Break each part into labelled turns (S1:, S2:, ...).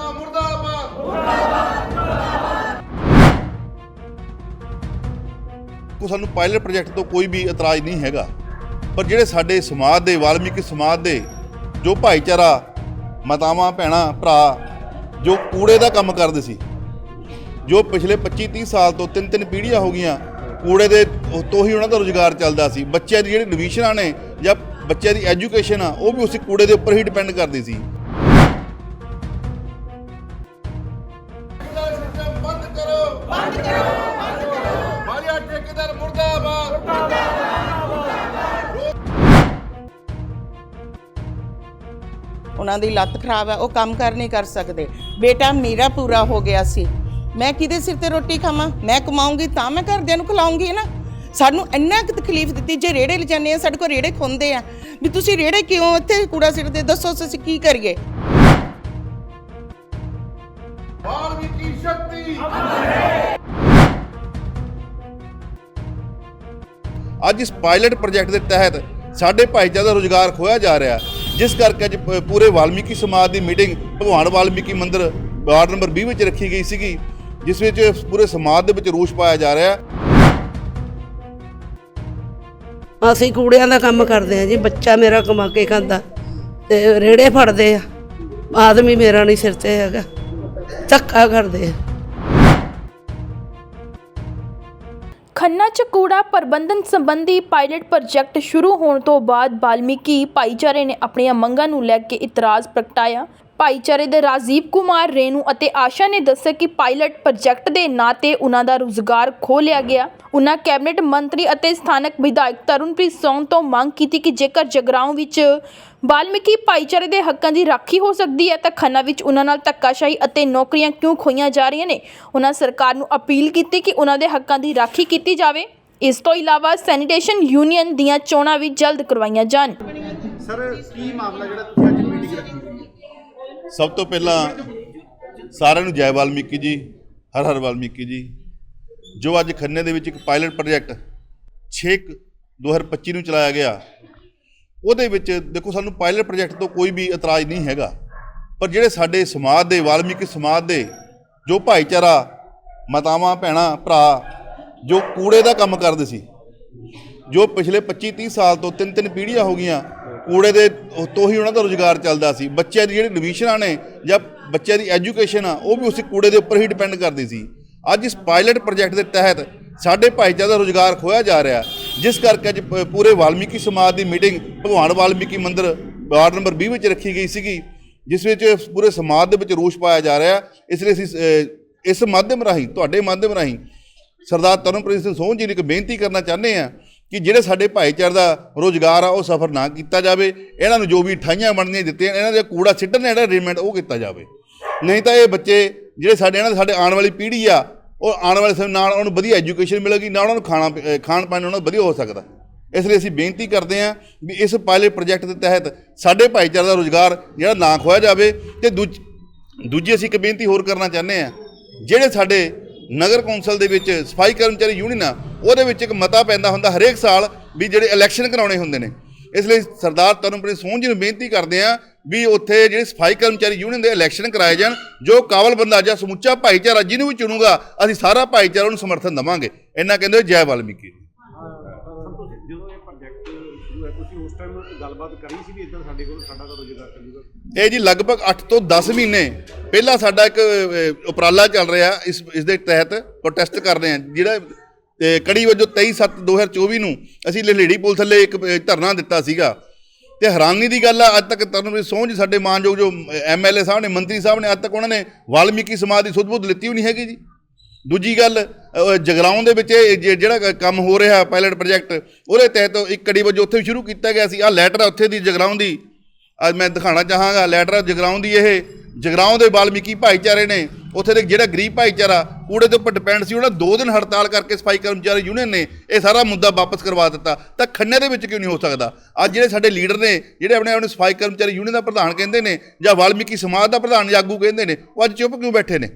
S1: ਸੇਨਾ ਮੁਰਦਾਬਾਦ।
S2: ਕੋ ਸਾਨੂੰ ਪਾਇਲਟ ਪ੍ਰੋਜੈਕਟ ਤੋਂ ਕੋਈ ਵੀ ਇਤਰਾਜ਼ ਨਹੀਂ ਹੈਗਾ। ਪਰ ਜਿਹੜੇ ਸਾਡੇ ਸਮਾਜ ਦੇ, ਵਾਲਮੀਕੀ ਸਮਾਜ ਦੇ ਜੋ ਭਾਈਚਾਰਾ, ਮਾਤਾਵਾਂ, ਭੈਣਾਂ, ਭਰਾ, ਜੋ ਕੂੜੇ ਦਾ ਕੰਮ ਕਰਦੇ ਸੀ, ਜੋ ਪਿਛਲੇ 25 30 ਸਾਲ ਤੋਂ ਤਿੰਨ ਤਿੰਨ ਪੀੜ੍ਹੀਆਂ ਹੋ ਗਈਆਂ, ਕੂੜੇ ਦੇ ਤੋਂ ਹੀ ਉਹਨਾਂ ਦਾ ਰੋਜ਼ਗਾਰ ਚੱਲਦਾ ਸੀ। ਬੱਚਿਆਂ ਦੀ ਜਿਹੜੀ ਡਿਵੀਜ਼ਨਾਂ ਨੇ ਜਾਂ ਬੱਚਿਆਂ ਦੀ ਐਜੂਕੇਸ਼ਨ ਆ, ਉਹ ਵੀ ਉਸੇ ਕੂੜੇ ਦੇ ਉੱਪਰ ਹੀ ਡਿਪੈਂਡ ਕਰਦੀ ਸੀ।
S1: ਬੰਦ ਕਰੋ ਬੰਦ ਕਰੋ ਮਾਲੀਆ ਠੇਕੇਦਾਰ ਮੁਰਦਾਬਾਦ
S3: ਉਹਨਾਂ ਦੀ ਲੱਤ ਖਰਾਬ ਹੈ ਉਹ ਕੰਮ ਕਰ ਨਹੀਂ ਕਰ ਸਕਦੇ। ਬੇਟਾ ਮੇਰਾ ਪੂਰਾ ਹੋ ਗਿਆ ਸੀ। ਮੈਂ ਕਿਹਦੇ ਸਿਰ ਤੇ ਰੋਟੀ ਖਾਵਾਂ? ਮੈਂ ਕਮਾਉਂਗੀ ਤਾਂ ਮੈਂ ਘਰਦਿਆਂ ਨੂੰ ਖਿਲਾਉਂਗੀ ਨਾ? ਸਾਨੂੰ ਇੰਨਾ ਕੁ ਤਕਲੀਫ ਦਿੱਤੀ, ਜੇ ਰੇੜੇ ਲਿਜਾਨੇ ਆ, ਸਾਡੇ ਕੋਲ ਰੇੜੇ ਖੁੰਦੇ ਆ। ਵੀ ਤੁਸੀਂ ਰੇੜੇ ਕਿਉਂ ਇੱਥੇ ਕੂੜਾ ਸਿੱਟਦੇ ਦੱਸੋ ਅਸੀਂ ਕੀ ਕਰੀਏ?
S1: ਵਾਲਮੀਕੀ ਸ਼ਕਤੀ।
S2: ਅੱਜ ਇਸ ਪਾਇਲਟ ਪ੍ਰੋਜੈਕਟ ਦੇ ਤਹਿਤ ਸਾਡੇ ਭਾਈਚਾਰੇ ਦਾ ਰੋਜ਼ਗਾਰ ਖੋਇਆ ਜਾ ਰਿਹਾ ਜਿਸ ਕਰਕੇ ਅੱਜ ਪੂਰੇ ਵਾਲਮੀਕੀ ਸਮਾਜ ਦੀ ਮੀਟਿੰਗ ਭਗਵਾਨ ਵਾਲਮੀਕੀ ਮੰਦਿਰ ਵਾਰਡ ਨੰਬਰ 20 ਵਿੱਚ ਰੱਖੀ ਗਈ ਸੀਗੀ, ਜਿਸ ਵਿੱਚ ਪੂਰੇ ਸਮਾਜ ਦੇ ਵਿੱਚ ਰੋਸ਼ ਪਾਇਆ ਜਾ ਰਿਹਾ
S4: ਅਸੀਂ ਕੂੜਿਆਂ ਦਾ ਕੰਮ ਕਰਦੇ ਆ ਜੀ, ਬੱਚਾ ਮੇਰਾ ਕਮਾ ਕੇ ਖਾਂਦਾ ਤੇ ਰੇੜੇ ਫੜਦੇ ਆ, ਆਦਮੀ ਮੇਰਾ ਨਹੀਂ ਸਿਰ ਤੇ ਹੈਗਾ, ਧੱਕਾ ਕਰਦੇ ਆ।
S5: ਖੰਨਾ ਚ ਕੂੜਾ ਪ੍ਰਬੰਧਨ ਸੰਬੰਧੀ ਪਾਇਲਟ ਪ੍ਰੋਜੈਕਟ ਸ਼ੁਰੂ ਹੋਣ ਤੋਂ ਬਾਅਦ ਬਾਲਮੀਕੀ ਭਾਈਚਾਰੇ ਨੇ ਆਪਣੀਆਂ ਮੰਗਾਂ ਨੂੰ ਲੈ ਕੇ ਇਤਰਾਜ਼ ਪ੍ਰਗਟਾਇਆ। ਭਾਈਚਾਰੇ ਦੇ ਰਾਜੀਵ ਕੁਮਾਰ, ਰੇਨੂ ਅਤੇ ਆਸ਼ਾ ਨੇ ਦੱਸਿਆ ਕਿ ਪਾਇਲਟ ਪ੍ਰੋਜੈਕਟ ਦੇ ਨਾਂ ਤੇ ਉਹਨਾਂ ਦਾ ਰੁਜ਼ਗਾਰ ਖੋਹ ਲਿਆ ਗਿਆ। ਉਹਨਾਂ ਕੈਬਨਿਟ ਮੰਤਰੀ ਅਤੇ ਸਥਾਨਕ ਵਿਧਾਇਕ ਤਰੁਣਪ੍ਰੀਤ ਸੌਂਗ ਤੋਂ ਮੰਗ ਕੀਤੀ ਕਿ ਜੇਕਰ ਜਗਰਾਉਂ ਵਿੱਚ ਬਾਲਮੀਕੀ ਭਾਈਚਾਰੇ ਦੇ ਹੱਕਾਂ ਦੀ ਰਾਖੀ ਹੋ ਸਕਦੀ ਹੈ, ਤਾਂ ਖੰਨਾ ਵਿੱਚ ਉਹਨਾਂ ਨਾਲ ਧੱਕਾਸ਼ਾਹੀ ਅਤੇ ਨੌਕਰੀਆਂ ਕਿਉਂ ਖੋਈਆਂ ਜਾ ਰਹੀਆਂ ਨੇ? ਉਹਨਾਂ ਸਰਕਾਰ ਨੂੰ ਅਪੀਲ ਕੀਤੀ ਕਿ ਉਹਨਾਂ ਦੇ ਹੱਕਾਂ ਦੀ ਰਾਖੀ ਕੀਤੀ ਜਾਵੇ। ਇਸ ਤੋਂ ਇਲਾਵਾ ਸੈਨੀਟੇਸ਼ਨ ਯੂਨੀਅਨ ਦੀਆਂ ਚੋਣਾਂ ਵੀ ਜਲਦ ਕਰਵਾਈਆਂ ਜਾਣ।
S6: ਸਰ, ਕੀ ਮਾਮਲਾ ਜਿਹੜਾ ਤੁਸੀਂ ਅੱਜ ਮੀਟਿੰਗ ਰੱਖੀ?
S2: ਸਭ ਤੋਂ ਪਹਿਲਾਂ ਸਾਰਿਆਂ ਨੂੰ ਜੈ ਵਾਲਮੀਕੀ ਜੀ, ਹਰ ਹਰ ਵਾਲਮੀਕੀ ਜੀ, ਜੋ ਅੱਜ ਖੰਨੇ ਦੇ ਵਿੱਚ ਇੱਕ ਪਾਇਲਟ ਪ੍ਰੋਜੈਕਟ 6 2025 ਨੂੰ ਚਲਾਇਆ ਗਿਆ, ਉਹਦੇ ਵਿੱਚ ਦੇਖੋ ਸਾਨੂੰ ਪਾਇਲਟ ਪ੍ਰੋਜੈਕਟ ਤੋਂ ਕੋਈ ਵੀ ਇਤਰਾਜ਼ ਨਹੀਂ ਹੈਗਾ, ਪਰ ਜਿਹੜੇ ਸਾਡੇ ਸਮਾਜ ਦੇ, ਵਾਲਮੀਕੀ ਸਮਾਜ ਦੇ ਜੋ ਭਾਈਚਾਰਾ, ਮਾਤਾਵਾਂ, ਭੈਣਾਂ, ਭਰਾ ਜੋ ਕੂੜੇ ਦਾ ਕੰਮ ਕਰਦੇ ਸੀ, ਜੋ ਪਿਛਲੇ 25 30 ਸਾਲ ਤੋਂ ਤਿੰਨ ਤਿੰਨ ਪੀੜ੍ਹੀਆਂ ਹੋ ਗਈਆਂ ਕੂੜੇ ਦੇ ਤੋਂ ਹੀ ਉਹਨਾਂ ਦਾ ਰੋਜ਼ਗਾਰ ਚੱਲਦਾ ਸੀ। ਬੱਚਿਆਂ ਦੀ ਜਿਹੜੀ ਐਡਮਿਸ਼ਨਾਂ ਨੇ ਜਾਂ ਬੱਚਿਆਂ ਦੀ ਐਜੂਕੇਸ਼ਨ ਆ, ਉਹ ਵੀ ਉਸੇ ਕੂੜੇ ਦੇ ਉੱਪਰ ਹੀ ਡਿਪੈਂਡ ਕਰਦੀ ਸੀ। ਅੱਜ ਇਸ ਪਾਇਲਟ ਪ੍ਰੋਜੈਕਟ ਦੇ ਤਹਿਤ ਸਾਡੇ ਭਾਈਚਾਰੇ ਦਾ ਰੋਜ਼ਗਾਰ ਖੋਇਆ ਜਾ ਰਿਹਾ। ਜਿਸ ਕਰਕੇ ਅੱਜ ਪ- ਪੂਰੇ ਵਾਲਮੀਕੀ ਸਮਾਜ ਦੀ ਮੀਟਿੰਗ ਭਗਵਾਨ ਵਾਲਮੀਕੀ ਮੰਦਿਰ ਵਾਰਡ ਨੰਬਰ 20 ਵਿੱਚ ਰੱਖੀ ਗਈ ਸੀਗੀ, ਜਿਸ ਵਿੱਚ ਪੂਰੇ ਸਮਾਜ ਦੇ ਵਿੱਚ ਰੋਸ਼ ਪਾਇਆ ਜਾ ਰਿਹਾ। ਇਸ ਲਈ ਅਸੀਂ ਇਸ ਮਾਧਿਅਮ ਰਾਹੀਂ, ਤੁਹਾਡੇ ਮਾਧਿਅਮ ਰਾਹੀਂ ਸਰਦਾਰ ਤਰਨਪ੍ਰੀਤ ਸਿੰਘ ਸੋਹਣ ਜੀ ਨੂੰ ਇੱਕ ਬੇਨਤੀ ਕਰਨਾ ਚਾਹੁੰਦੇ ਆ ਕਿ ਜਿਹੜੇ ਸਾਡੇ ਭਾਈਚਾਰੇ ਦਾ ਰੋਜ਼ਗਾਰ ਆ ਉਹ ਸਫਰ ਨਾ ਕੀਤਾ ਜਾਵੇ। ਇਹਨਾਂ ਨੂੰ ਜੋ ਵੀ ਠਾਈਆਂ ਬਣਨੀਆਂ ਦਿੱਤੀਆਂ ਇਹਨਾਂ ਦੇ ਕੂੜਾ ਸਿੱਟਣ ਦਾ ਜਿਹੜਾ ਅਰੇਂਜਮੈਂਟ ਉਹ ਕੀਤਾ ਜਾਵੇ। ਨਹੀਂ ਤਾਂ ਇਹ ਬੱਚੇ ਜਿਹੜੇ ਸਾਡੇ ਇਹਨਾਂ ਸਾਡੇ ਆਉਣ ਵਾਲੀ ਪੀੜ੍ਹੀ ਆ ਉਹ ਆਉਣ ਵਾਲੇ ਸਮੇਂ ਨਾਲ ਉਹਨੂੰ ਵਧੀਆ ਐਜੂਕੇਸ਼ਨ ਮਿਲੇਗੀ ਨਾਲ ਉਹਨਾਂ ਨੂੰ ਖਾਣਾ ਅ, ਖਾਣ ਪਾਣ ਉਹਨਾਂ ਨੂੰ ਵਧੀਆ ਹੋ ਸਕਦਾ। ਇਸ ਲਈ ਅਸੀਂ ਬੇਨਤੀ ਕਰਦੇ ਹਾਂ ਵੀ ਇਸ ਪਾਇਲਟ ਪ੍ਰੋਜੈਕਟ ਦੇ ਤਹਿਤ ਸਾਡੇ ਭਾਈਚਾਰੇ ਦਾ ਰੋਜ਼ਗਾਰ ਜਿਹੜਾ ਨਾ ਖੋਇਆ ਜਾਵੇ ਤੇ ਦੂਜ ਦੂਜੀ ਅਸੀਂ ਇੱਕ ਬੇਨਤੀ ਹੋਰ ਕਰਨਾ ਚਾਹੁੰਦੇ ਆ ਜਿਹੜੇ ਸਾਡੇ ਨਗਰ ਕੌਂਸਲ ਦੇ ਵਿੱਚ ਸਫ਼ਾਈ ਕਰਮਚਾਰੀ ਯੂਨੀਅਨ ਆ, ਉਹਦੇ ਵਿੱਚ ਇੱਕ ਮਤਾ ਪੈਂਦਾ ਹੁੰਦਾ ਹਰੇਕ ਸਾਲ ਵੀ ਜਿਹੜੇ ਇਲੈਕਸ਼ਨ ਕਰਾਉਣੇ ਹੁੰਦੇ ਨੇ। ਇਸ ਲਈ ਸਰਦਾਰ ਤਰਨਪ੍ਰੀਤ ਸੋਹਣ ਜੀ ਨੂੰ ਬੇਨਤੀ ਕਰਦੇ ਆ ਵੀ ਉੱਥੇ ਜਿਹੜੇ ਸਫ਼ਾਈ ਕਰਮਚਾਰੀ ਯੂਨੀਅਨ ਦੇ ਇਲੈਕਸ਼ਨ ਕਰਾਏ ਜਾਣ, ਜੋ ਕਾਬਲ ਬੰਦਾ ਜਾਂ ਸਮੁੱਚਾ ਭਾਈਚਾਰਾ ਜਿਹਨੂੰ ਵੀ ਚੁਣੂਗਾ, ਅਸੀਂ ਸਾਰਾ ਭਾਈਚਾਰਾ ਨੂੰ ਸਮਰਥਨ ਦੇਵਾਂਗੇ। ਇਹਨਾਂ ਕਹਿੰਦੇ ਜੈ ਵਾਲਮੀਕੀ
S6: ਤੁਸੀਂ ਉਸ ਟਾਈਮ ਗੱਲਬਾਤ ਕਰੀ ਸੀ ਵੀ ਇਦਾਂ ਸਾਡੇ ਕੋਲ ਸਾਡਾ ਤਾਂ ਰੋਜ਼ਗਾਰ ਚੱਲੂਗਾ?
S2: ਇਹ ਜੀ ਲਗਭਗ 8 ਤੋਂ 10 ਮਹੀਨੇ ਪਹਿਲਾਂ ਸਾਡਾ ਇੱਕ ਅ, ਉਪਰਾਲਾ ਚੱਲ ਰਿਹਾ ਇਸ ਇਸ ਦੇ ਤਹਿਤ ਪ੍ਰੋਟੈਸਟ ਕਰ ਰਹੇ ਹਾਂ। ਜਿਹੜਾ ਤੇ ਕੜੀ ਵਜੋਂ 23/7/2024 ਨੂੰ ਅਸੀਂ ਲਲੇੜੀ ਪੁਲ ਥੱਲੇ ਇੱਕ ਅ, ਧਰਨਾ ਦਿੱਤਾ ਸੀਗਾ। ਤੇ ਹੈਰਾਨੀ ਦੀ ਗੱਲ ਆ ਅੱਜ ਤੱਕ ਤੁਹਾਨੂੰ ਸੋਹਣ ਜੀ ਸਾਡੇ ਮਾਨਯੋਗ ਜੋ ਐਮਐਲਏ ਸਾਹਿਬ ਨੇ ਮੰਤਰੀ ਸਾਹਿਬ ਨੇ ਅੱਜ ਤੱਕ ਉਹਨਾਂ ਨੇ ਵਾਲਮੀਕੀ ਸਮਾਜ ਦੀ ਸੁਧ-ਬੁੱਧ ਲਿੱਤੀ ਵੀ ਨਹੀਂ ਹੈਗੀ ਜੀ। ਦੂਜੀ ਗੱਲ ਜਗਰਾਉਂ ਦੇ ਵਿੱਚ ਇਹ ਜੇ- ਜਿਹੜਾ ਕੰਮ ਹੋ ਰਿਹਾ ਪਾਇਲਟ ਪ੍ਰੋਜੈਕਟ ਉਹਦੇ ਤਹਿਤ ਇੱਕ ਕੜੀ ਵਜੋਂ ਉੱਥੇ ਵੀ ਸ਼ੁਰੂ ਕੀਤਾ ਗਿਆ ਸੀ। ਆ ਲੈਟਰ ਆ ਉੱਥੇ ਦੀ ਜਗਰਾਉਂ ਦੀ। ਅੱਜ ਮੈਂ ਦਿਖਾਣਾ ਚਾਹਾਂਗਾ ਲੈਟਰ ਆ ਜਗਰਾਉਂ ਦੀ ਇਹ। ਜਗਰਾਉਂ ਦੇ ਵਾਲਮੀਕੀ ਭਾਈਚਾਰੇ ਨੇ, ਉੱਥੇ ਦੇ ਜਿਹੜਾ ਗਰੀਬ ਭਾਈਚਾਰਾ, ਕੂੜੇ ਦੇ ਉੱਪਰ ਡਿਪੈਂਡ ਸੀ, ਉਹਨਾਂ ਦੋ ਦਿਨ ਹੜਤਾਲ ਕਰਕੇ ਸਫ਼ਾਈ ਕਰਮਚਾਰੀ ਯੂਨੀਅਨ ਨੇ ਇਹ ਸਾਰਾ ਮੁੱਦਾ ਵਾਪਸ ਕਰਵਾ ਦਿੱਤਾ। ਤਾਂ ਖੰਨੇ ਦੇ ਵਿੱਚ ਕਿਉਂ ਨਹੀਂ ਹੋ ਸਕਦਾ? ਅੱਜ ਜਿਹੜੇ ਸਾਡੇ ਲੀਡਰ ਨੇ, ਜਿਹੜੇ ਆਪਣੇ ਆਪਣੇ ਸਫ਼ਾਈ ਕਰਮਚਾਰੀ ਯੂਨੀਅਨ ਦਾ ਪ੍ਰਧਾਨ ਕਹਿੰਦੇ ਨੇ, ਜਾਂ ਵਾਲਮੀਕੀ ਸਮਾਜ ਦਾ ਪ੍ਰਧਾਨ ਜਾਂ ਆਗੂ ਕਹਿੰਦੇ ਨੇ, ਉਹ ਅੱਜ ਚੁੱਪ ਕਿਉਂ ਬੈਠੇ ਨੇ?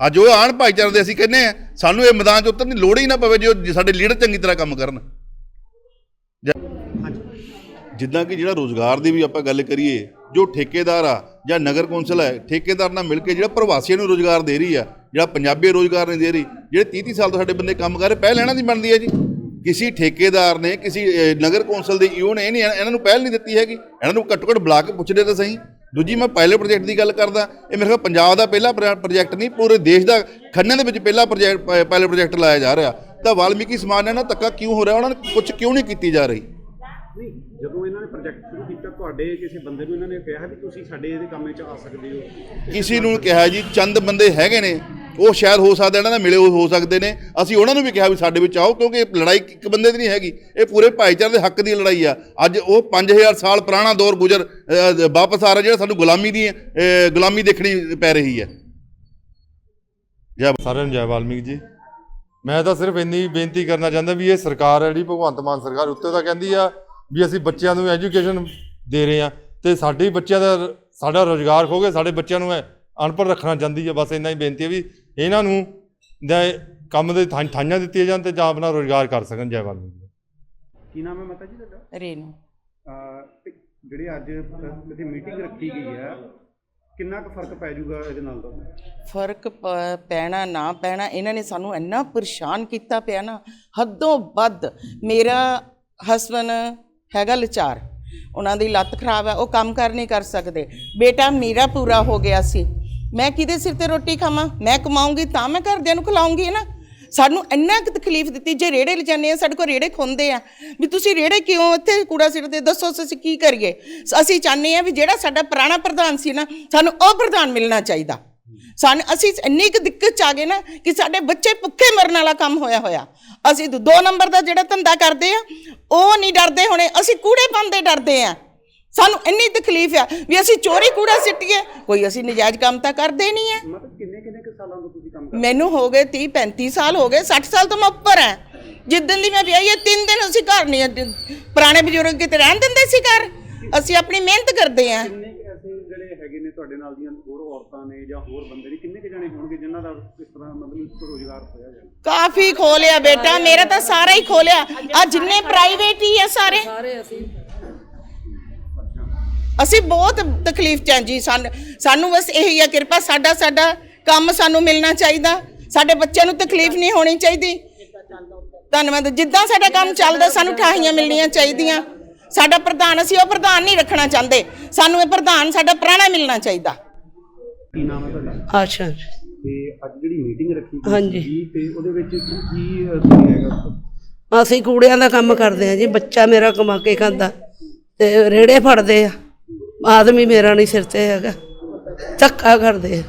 S2: ਅੱਜ ਉਹ ਆਣ ਭਾਈਚਾਰੇ ਦੇ ਅਸੀਂ ਕਹਿੰਦੇ ਆ ਸਾਨੂੰ ਇਹ ਮੈਦਾਨ 'ਚ ਉਤਰਨ ਦੀ ਲੋੜ ਹੀ ਨਾ ਪਵੇ ਜੋ ਸਾਡੇ ਲੀਡਰ ਚੰਗੀ ਤਰ੍ਹਾਂ ਕੰਮ ਕਰਨ। ਜਿੱਦਾਂ ਕਿ ਜਿਹੜਾ ਰੋਜ਼ਗਾਰ ਦੀ ਵੀ ਆਪਾਂ ਗੱਲ ਕਰੀਏ, ਜੋ ਠੇਕੇਦਾਰ ਆ ਜਾਂ ਨਗਰ ਕੌਂਸਲ ਹੈ, ਠੇਕੇਦਾਰ ਨਾਲ ਮਿਲ ਕੇ ਜਿਹੜਾ ਪ੍ਰਵਾਸੀਆਂ ਨੂੰ ਰੋਜ਼ਗਾਰ ਦੇ ਰਹੀ ਆ, ਜਿਹੜਾ ਪੰਜਾਬੀ ਰੋਜ਼ਗਾਰ ਨਹੀਂ ਦੇ ਰਹੀ, ਜਿਹੜੇ 30 30 ਸਾਲ ਤੋਂ ਸਾਡੇ ਬੰਦੇ ਕੰਮ ਕਰ ਰਹੇ, ਪਹਿਲ ਇਹਨਾਂ ਦੀ ਬਣਦੀ ਹੈ ਜੀ। ਕਿਸੇ ਠੇਕੇਦਾਰ ਨੇ, ਕਿਸੇ ਨਗਰ ਕੌਂਸਲ ਦੇ ਈਓ ਨੇ ਇਹ ਨਹੀਂ ਇਹਨਾਂ ਨੂੰ ਪਹਿਲ ਨਹੀਂ ਦਿੱਤੀ ਹੈਗੀ। ਇਹਨਾਂ ਨੂੰ ਘੱਟੋ ਘੱਟ ਬੁਲਾ ਕੇ ਪੁੱਛਦੇ ਤਾਂ ਸਹੀ। ਦੂਜੀ ਮੈਂ ਪਾਇਲਟ ਪ੍ਰੋਜੈਕਟ ਦੀ ਗੱਲ ਕਰਦਾ ਇਹ ਮੇਰੇ ਖਿਆਲ ਪੰਜਾਬ ਦਾ ਪਹਿਲਾ ਪ੍ਰੋ- ਪ੍ਰੋਜੈਕਟ ਨਹੀਂ ਪੂਰੇ ਦੇਸ਼ ਦਾ ਖੰਨੇ ਦੇ ਵਿੱਚ ਪਹਿਲਾ ਪ੍ਰੋਜੈਕਟ ਪਾਇਲਟ ਪ੍ਰੋਜੈਕਟ ਲਾਇਆ ਜਾ ਰਿਹਾ। ਤਾਂ ਵਾਲਮੀਕੀ ਸਮਾਜ ਨਾਲ ਨਾ ਧੱਕਾ ਕਿਉਂ ਹੋ ਰਿਹਾ? ਉਹਨਾਂ ਨੂੰ ਕੁਝ ਕਿਉਂ ਨਹੀਂ ਕੀਤੀ ਜਾ ਰਹੀ?
S6: ਨਹੀਂ ਜਦੋਂ ਇਹਨਾਂ ਨੇ ਪ੍ਰੋਜੈਕਟ ਸ਼ੁਰੂ ਕੀਤਾ ਤੁਹਾਡੇ ਕਿਸੇ ਬੰਦੇ ਨੂੰ ਇਹਨਾਂ ਨੇ ਕਿਹਾ ਵੀ ਤੁਸੀਂ ਸਾਡੇ ਇਹਦੇ ਕੰਮ 'ਚ ਆ ਸਕਦੇ ਹੋ?
S2: ਕਿਸੇ ਨੂੰ ਕਿਹਾ ਜੀ ਚੰਦ ਬੰਦੇ ਹੈਗੇ ਨੇ। ਉਹ ਸ਼ਾਇਦ ਹੋ ਸਕਦਾ ਇਹਨਾਂ ਨਾਲ ਮਿਲੇ ਹੋ ਸਕਦੇ ਨੇ। ਅਸੀਂ ਉਹਨਾਂ ਨੂੰ ਵੀ ਕਿਹਾ ਵੀ ਸਾਡੇ ਵਿੱਚ ਆਓ, ਕਿਉਂਕਿ ਇਹ ਲੜਾਈ ਇੱਕ ਬੰਦੇ ਦੀ ਨਹੀਂ ਹੈਗੀ। ਇਹ ਪੂਰੇ ਭਾਈਚਾਰੇ ਦੇ ਹੱਕ ਦੀ ਲੜਾਈ ਆ। ਅੱਜ ਉਹ 5000 ਸਾਲ ਪੁਰਾਣਾ ਦੌਰ ਗੁਜ਼ਰ ਵਾਪਸ ਆ ਰਿਹਾ ਜਿਹੜਾ ਸਾਨੂੰ ਗੁਲਾਮੀ ਦੀ ਗੁਲਾਮੀ ਦੇਖਣੀ ਪੈ ਰਹੀ ਹੈ। ਜੈ
S7: ਸਾਰਿਆਂ ਨੂੰ ਜੈ ਵਾਲਮੀਕ ਜੀ। ਮੈਂ ਤਾਂ ਸਿਰਫ ਇੰਨੀ ਬੇਨਤੀ ਕਰਨਾ ਚਾਹੁੰਦਾ ਵੀ ਇਹ ਸਰਕਾਰ ਹੈ ਜਿਹੜੀ ਭਗਵੰਤ ਮਾਨ ਸਰਕਾਰ ਉੱਤੇ ਤਾਂ ਕਹਿੰਦੀ ਆ ਵੀ ਅਸੀਂ ਬੱਚਿਆਂ ਨੂੰ ਐਜੂਕੇਸ਼ਨ ਦੇ ਰਹੇ ਆ ਤੇ ਸਾਡੇ ਬੱਚਿਆਂ ਦਾ ਸਾਡਾ ਰੋਜ਼ਗਾਰ ਖੋ ਗਏ ਸਾਡੇ ਬੱਚਿਆਂ ਨੂੰ ਅਨਪੜ੍ਹ ਰੱਖਣਾ ਚਾਹੁੰਦੀ ਆ। ਬਸ ਇੰਨਾ ਹੀ ਬੇਨਤੀ ਹੈ ਵੀ ਇਹਨਾਂ ਨੂੰ ਦਾ ਕੰਮ ਦੇ ਥਾਂ- ਥਾਈਆਂ ਦਿੱਤੀਆਂ ਜਾਣ ਤੇ ਜਾਂ ਆਪਣਾ ਰੋਜ਼ਗਾਰ ਕਰ ਸਕਣ ਜੈ ਵਾਲਮੀਕ ਜੀ।
S6: ਕੀ ਨਾਮ ਹੈ ਮਾਤਾ ਜੀ ਤੁਹਾਡਾ?
S3: ਰੇਨੂ।
S6: ਅਹ ਤੇ ਜਿਹੜੇ ਅੱਜ ਇੱਥੇ ਮੀਟਿੰਗ ਰੱਖੀ ਗਈ ਹੈ ਕਿੰਨਾ ਕੁ ਫ਼ਰਕ ਪੈ ਜਾਊਗਾ ਇਹਦੇ ਨਾਲ ਦਾ
S3: ਫ਼ਰਕ ਪ- ਪੈਣਾ ਨਾ ਪੈਣਾ ਇਹਨਾਂ ਨੇ ਸਾਨੂੰ ਇੰਨਾ ਪਰੇਸ਼ਾਨ ਕੀਤਾ ਪਿਆ ਨਾ ਹੱਦੋਂ ਵੱਧ ਮੇਰਾ ਹਸਬੰਡ ਹੈਗਾ ਲਚਾਰ ਉਹਨਾਂ ਦੀ ਲੱਤ ਖਰਾਬ ਹੈ ਉਹ ਕੰਮ ਕਰ ਨਹੀਂ ਕਰ ਸਕਦੇ। ਬੇਟਾ ਮੇਰਾ ਪੂਰਾ ਹੋ ਗਿਆ ਸੀ। ਮੈਂ ਕਿਹਦੇ ਸਿਰ ਤੇ ਰੋਟੀ ਖਾਵਾਂ? ਮੈਂ ਕਮਾਉਂਗੀ ਤਾਂ ਮੈਂ ਘਰਦਿਆਂ ਨੂੰ ਖਿਲਾਉਂਗੀ ਨਾ? ਸਾਨੂੰ ਇੰਨਾ ਕੁ ਤਕਲੀਫ ਦਿੱਤੀ, ਜੇ ਰੇੜੇ ਲਿਜਾਨੇ ਆ, ਸਾਡੇ ਕੋਲ ਰੇੜੇ ਖੁੰਦੇ ਆ। ਵੀ ਤੁਸੀਂ ਰੇੜੇ ਕਿਉਂ ਇੱਥੇ ਕੂੜਾ ਸਿੱਟਦੇ ਦੱਸੋ ਅਸੀਂ ਕੀ ਕਰੀਏ? ਅਸੀਂ ਚਾਹੁੰਦੇ ਆ ਵੀ ਜਿਹੜਾ ਸਾਡਾ ਪੁਰਾਣਾ ਪ੍ਰਧਾਨ ਸੀ ਨਾ, ਸਾਨੂੰ ਉਹ ਪ੍ਰਧਾਨ ਮਿਲਣਾ ਚਾਹੀਦਾ। ਸਾਨੂੰ, ਅਸੀਂ ਇੰਨੀ ਕੁ ਦਿੱਕਤ ਚ ਆ ਗਏ ਨਾ ਕਿ ਸਾਡੇ ਬੱਚੇ ਭੁੱਖੇ ਮਰਨ ਵਾਲਾ ਕੰਮ ਹੋਇਆ ਹੋਇਆ। ਅਸੀਂ ਦੋ ਦੋ ਨੰਬਰ ਦਾ ਜਿਹੜਾ ਧੰਦਾ ਕਰਦੇ ਆ, ਉਹ ਨਹੀਂ ਡਰਦੇ ਹੋਣੇ। ਅਸੀਂ ਕੂੜੇ ਪਾਉਂਦੇ ਡਰਦੇ ਆ। ਸਾਨੂੰ ਇੰਨੀ ਤਕਲੀਫ ਆ ਵੀ ਅਸੀਂ ਚੋਰੀ ਕੂੜਾ ਸਿੱਟੀਏ। ਕੋਈ ਅਸੀਂ ਨਜਾਇਜ਼ ਕੰਮ ਤਾਂ ਕਰਦੇ ਨਹੀਂ ਆ।
S6: ਮਤਲਬ ਕਿੰਨੇ ਕਿੰਨੇ ਕੁ ਸਾਲਾਂ ਤੋਂ ਤੁਸੀਂ ਕੰਮ ਕਰ
S3: ਮੈਨੂੰ ਹੋ ਗਏ 30 35 ਸਾਲ ਹੋ ਗਏ 60 ਸਾਲ ਤੋਂ ਮੈਂ ਉੱਪਰ ਆ। ਜਿੱਦਣ ਦੀ ਮੈਂ ਵਿਆਹੀ ਹੈ ਤਿੰਨ ਦਿਨ ਅਸੀਂ ਘਰ ਨਹੀਂ ਅੱਜ- ਪੁਰਾਣੇ ਬਜ਼ੁਰਗ ਕਿਤੇ ਰਹਿਣ ਦਿੰਦੇ ਸੀ ਘਰ? ਅਸੀਂ ਆਪਣੀ ਮਿਹਨਤ ਕਰਦੇ ਆ।
S6: ਕਿੰਨੇ ਕੁ ਐਸੇ ਜਿਹੜੇ ਹੈਗੇ ਨੇ ਤੁਹਾਡੇ ਨਾਲ ਦੀਆਂ ਹੋਰ ਔਰਤਾਂ ਨੇ ਜਾਂ ਹੋਰ ਬੰਦੇ ਨੇ ਕਿੰਨੇ ਕੁ ਜਣੇ ਹੋਣਗੇ ਜਿਨ੍ਹਾਂ ਦਾ ਇਸ ਤਰ੍ਹਾਂ ਮਤਲਬ ਇਸ ਤੋਂ ਰੋਜ਼ਗਾਰ ਹੋਇਆ ਜਾਵੇ
S3: ਕਾਫੀ ਖੋਲਿਆ ਬੇਟਾ ਮੇਰਾ ਤਾਂ ਸਾਰਾ ਹੀ ਖੋਲਿਆ ਆ ਜਿੰਨੇ ਪ੍ਰਾਈਵੇਟ ਹੀ ਆ ਸਾਰੇ ਅਸੀਂ ਬਹੁਤ ਤਕਲੀਫ ਚ ਜੀ ਸਾਨੂੰ ਬਸ ਇਹੀ ਆ ਕਿਰਪਾ ਸਾਡਾ ਸਾਡਾ ਕੰਮ ਸਾਨੂੰ ਮਿਲਣਾ ਚਾਹੀਦਾ। ਸਾਡੇ ਬੱਚਿਆਂ ਨੂੰ ਤਕਲੀਫ ਨਹੀਂ ਹੋਣੀ ਚਾਹੀਦੀ। ਧੰਨਵਾਦ। ਜਿੱਦਾਂ ਸਾਡਾ ਕੰਮ ਚੱਲਦਾ ਸਾਨੂੰ ਠਾਹੀਆਂ ਮਿਲਣੀਆਂ ਚਾਹੀਦੀਆਂ। ਸਾਡਾ ਪ੍ਰਧਾਨ ਅਸੀਂ ਉਹ ਪ੍ਰਧਾਨ ਨਹੀਂ ਰੱਖਣਾ ਚਾਹੁੰਦੇ। ਸਾਨੂੰ ਇਹ ਪ੍ਰਧਾਨ ਸਾਡਾ ਪੁਰਾਣਾ ਮਿਲਣਾ ਚਾਹੀਦਾ।
S6: ਕੀ ਨਾਮ ਹੈ ਤੁਹਾਡਾ?
S4: ਆਸ਼ਾ
S6: ਤੇ ਅੱਜ ਜਿਹੜੀ ਮੀਟਿੰਗ ਰੱਖੀ ਗਈ
S4: ਹਾਂਜੀ।
S6: ਸੀ ਤੇ ਉਹਦੇ ਵਿੱਚ ਕੀ ਕੀ ਅਹ, ਕੀ ਹੈਗਾ?
S4: ਅਸੀਂ ਕੂੜਿਆਂ ਦਾ ਕੰਮ ਕਰਦੇ ਆ ਜੀ। ਬੱਚਾ ਮੇਰਾ ਕਮਾ ਕੇ ਖਾਂਦਾ ਤੇ ਰੇੜੇ ਫੜਦੇ ਆ। ਆਦਮੀ ਮੇਰਾ ਨਹੀਂ ਸਿਰ ਤੇ ਹੈਗਾ। ਧੱਕਾ ਕਰਦੇ ਆ।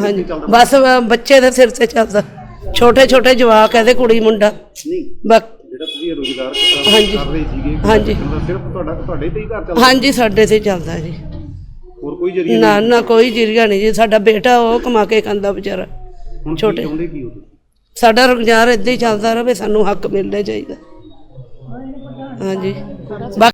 S4: ਹਾਂਜੀ। ਬਸ ਬੱਚੇ ਦੇ ਸਿਰ ਤੇ ਚੱਲਦਾ। ਛੋਟੇ ਛੋਟੇ ਜਵਾਕ ਇਹਦੇ ਕੁੜੀ ਮੁੰਡਾ।
S6: ਨਹੀਂ।
S4: ਬਸ।
S6: ਜਿਹੜਾ ਤੁਸੀਂ ਇਹ ਰੋਜ਼ਗਾਰ ਅਹ,
S4: ਹਾਂਜੀ।
S6: ਕਰ ਰਹੇ ਸੀਗੇ
S4: ਹਾਂਜੀ।
S6: ਮਤਲਬ ਸਿਰਫ ਤੁਹਾਡਾ ਤੁਹਾਡੇ ਤੇ ਹੀ ਘਰ ਚੱਲਦਾ
S4: ਹਾਂਜੀ ਸਾਡੇ ਤੇ ਚੱਲਦਾ ਜੀ।
S6: ਹੋਰ ਕੋਈ ਜਰੀਆ
S4: ਨਾ ਨਾ ਕੋਈ ਜਰੀਆ ਨਹੀਂ ਜੀ। ਸਾਡਾ ਬੇਟਾ ਉਹ ਕਮਾ ਕੇ ਖਾਂਦਾ ਵਿਚਾਰਾ। ਛੋਟੇ।
S6: ਛੋਟੇ। ਚਾਹੁੰਦੇ ਕੀ ਹੋ ਤੁਸੀਂ?
S4: ਸਾਡਾ ਰੁਜ਼ਗਾਰ ਏਦਾਂ ਹੀ ਚੱਲਦਾ ਰਹੇ ਸਾਨੂੰ ਹੱਕ ਮਿਲਣਾ ਚਾਹੀਦਾ। ਹਾਂਜੀ। ਬਾਕੀ